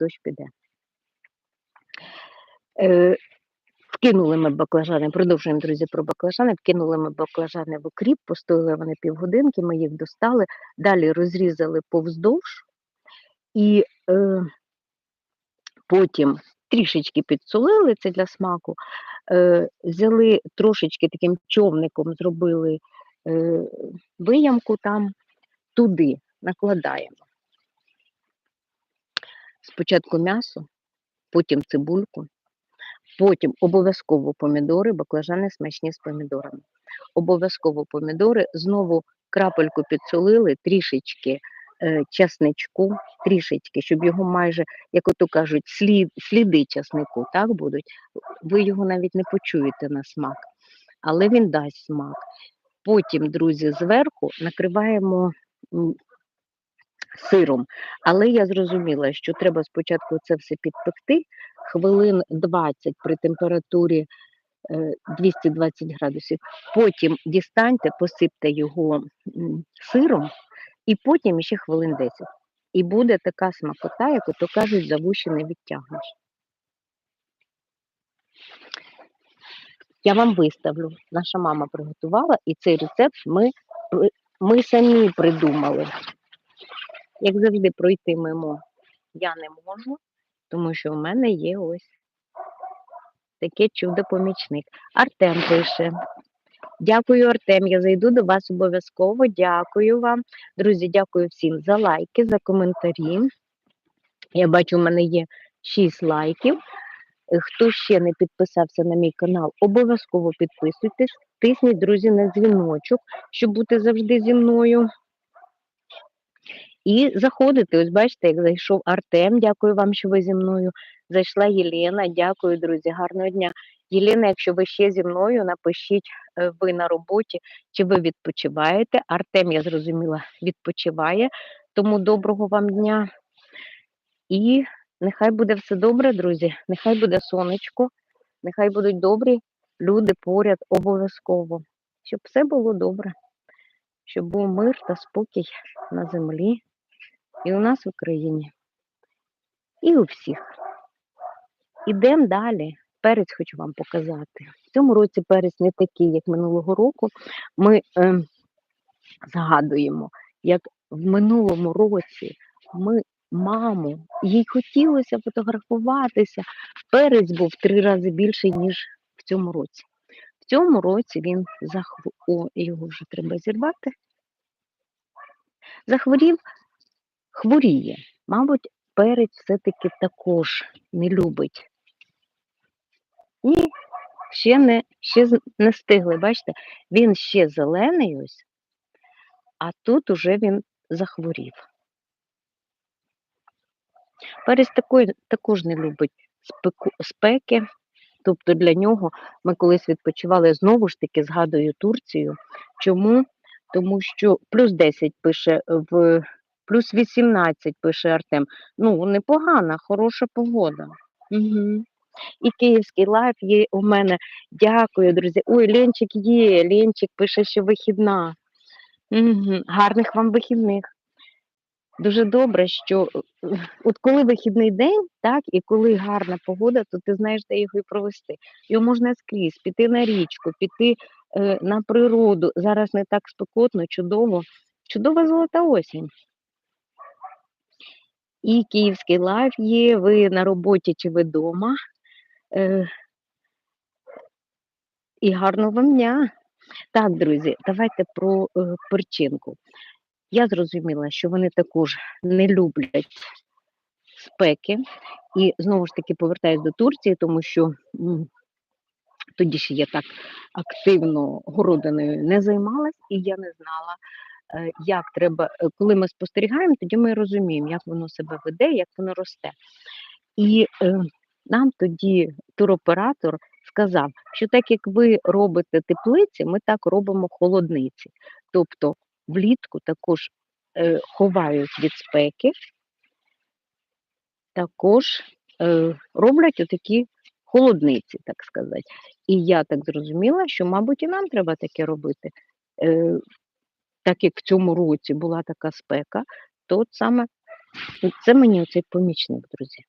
дощ піде. Е, Вкинули ми баклажани, продовжуємо, друзі, про баклажани. Вкинули ми баклажани в окріп, постояли вони півгодинки, ми їх достали, далі розрізали повздовж і е, потім трішечки підсолили це для смаку, е, взяли трошечки таким човником, зробили е, виямку там, туди накладаємо. Спочатку м'ясо, потім цибульку, потім обов'язково помідори, баклажани смачні з помідорами. Обов'язково помідори, знову крапельку підсолили, трішечки е, часничку, трішечки, щоб його майже, як ото кажуть, слід, сліди часнику так будуть. Ви його навіть не почуєте на смак, але він дасть смак. Потім, друзі, зверху накриваємо сиром. Але я зрозуміла, що треба спочатку це все підпекти хвилин 20 при температурі е, 220 градусів. Потім дістаньте, посипте його сиром, і потім ще хвилин 10. І буде така смакота, як ото кажуть, за вуші не відтягнеш. Я вам виставлю. Наша мама приготувала, і цей рецепт ми, ми самі придумали. Як завжди, пройти мимо я не можу, тому що в мене є ось таке чудо-помічник. Артем пише. Дякую, Артем. Я зайду до вас обов'язково. Дякую вам. Друзі, дякую всім за лайки, за коментарі. Я бачу, у мене є 6 лайків. Хто ще не підписався на мій канал, обов'язково підписуйтесь, тисніть, друзі, на дзвіночок, щоб бути завжди зі мною. І заходите, ось бачите, як зайшов Артем, дякую вам, що ви зі мною. Зайшла Єлена, дякую, друзі, гарного дня. Єлена, якщо ви ще зі мною, напишіть, е, ви на роботі, чи ви відпочиваєте. Артем, я зрозуміла, відпочиває, тому доброго вам дня. І нехай буде все добре, друзі, нехай буде сонечко, нехай будуть добрі люди поряд обов'язково, щоб все було добре, щоб був мир та спокій на землі і у нас в Україні, і у всіх. Ідемо далі. Перець хочу вам показати. В цьому році перець не такий, як минулого року. Ми е, згадуємо, як в минулому році ми маму, їй хотілося фотографуватися. Перець був три рази більший, ніж в цьому році. В цьому році він захворів, о, його вже треба зірвати. Захворів, хворіє. Мабуть, перець все-таки також не любить. Ні, ще не, ще не стигли. Бачите, він ще зелений ось, а тут уже він захворів. Перець такої, також не любить спеку, спеки. Тобто для нього ми колись відпочивали знову ж таки, згадую Турцію. Чому? Тому що плюс 10 пише в плюс 18 пише Артем. Ну, непогана, хороша погода. Угу. І київський лайф є у мене. Дякую, друзі. Ой, Ленчик є. Ленчик пише, що вихідна. Угу. Гарних вам вихідних. Дуже добре, що е, от коли вихідний день, так, і коли гарна погода, то ти знаєш, де його і провести. Його можна скрізь, піти на річку, піти е, на природу. Зараз не так спекотно, чудово. Чудова золота осінь. І київський лайф є, ви на роботі чи ви вдома. Е, і гарного вам дня. Так, друзі, давайте про е, перчинку. Я зрозуміла, що вони також не люблять спеки. І знову ж таки повертаюсь до Турції, тому що м, тоді ще я так активно городиною не займалась, і я не знала, як треба, е, коли ми спостерігаємо, тоді ми розуміємо, як воно себе веде, як воно росте. І е, нам тоді туроператор сказав, що так як ви робите теплиці, ми так робимо холодниці. Тобто влітку також е, ховають від спеки, також е, роблять отакі холодниці, так сказати. І я так зрозуміла, що, мабуть, і нам треба таке робити. Е, так як в цьому році була така спека, то от саме Це мені оцей помічник, друзі.